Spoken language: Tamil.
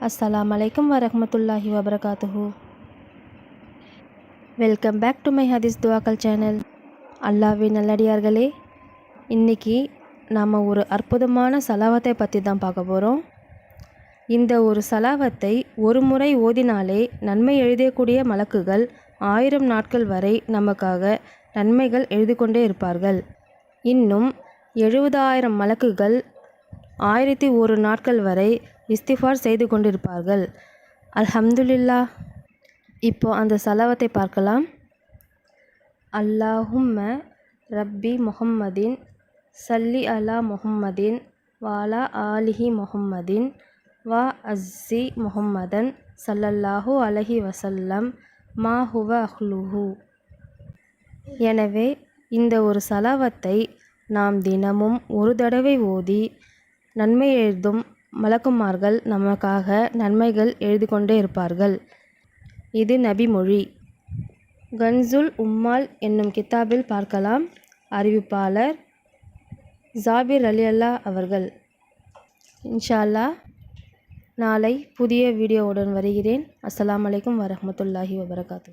அஸ்லாம் அலைக்கும் வரமத்துல்லாஹி வபரகாத்துஹூ வெல்கம் பேக் டு மை ஹதீஸ் துவாக்கல் சேனல் அல்லாஹ்வின் நல்லடியார்களே இன்னைக்கு நாம் ஒரு அற்புதமான சலாவத்தை பற்றி தான் பார்க்க போகிறோம் இந்த ஒரு சலாவத்தை ஒரு முறை ஓதினாலே நன்மை எழுதக்கூடிய மலக்குகள் ஆயிரம் நாட்கள் வரை நமக்காக நன்மைகள் எழுதி கொண்டே இருப்பார்கள். இன்னும் எழுபதாயிரம் மலக்குகள் ஆயிரத்தி ஒரு நாட்கள் வரை இஸ்திஃபார் செய்து கொண்டிருப்பார்கள். அல்ஹம்துலில்லா இப்போ அந்த சலவத்தை பார்க்கலாம். அல்லாஹும்ம ரப்பி முஹம்மதின் சல்லி அலா முஹம்மதின் வாலா ஆலிஹி முஹம்மதின் வா அஸ்ஸி முஹம்மதன் சல்லல்லாஹு அலஹி வசல்லம் மா ஹுவ அஹ்லுஹு. எனவே இந்த ஒரு சலவத்தை நாம் தினமும் ஒரு தடவை ஓதி நன்மை எழுதும் மலக்குமார்கள் நமக்காக நன்மைகள் எழுதி கொண்டே இருப்பார்கள். இது நபி மொழி. கன்சுல் உம்மால் என்னும் கித்தாபில் பார்க்கலாம். அறிவிப்பாளர் ஜாபிர் அலி அல்லா அவர்கள். இன்ஷால்லா நாளை புதிய வீடியோவுடன் வருகிறேன். அஸ்லாம் வலைக்கம் வரமத்துல்லாஹி வபரகாத்து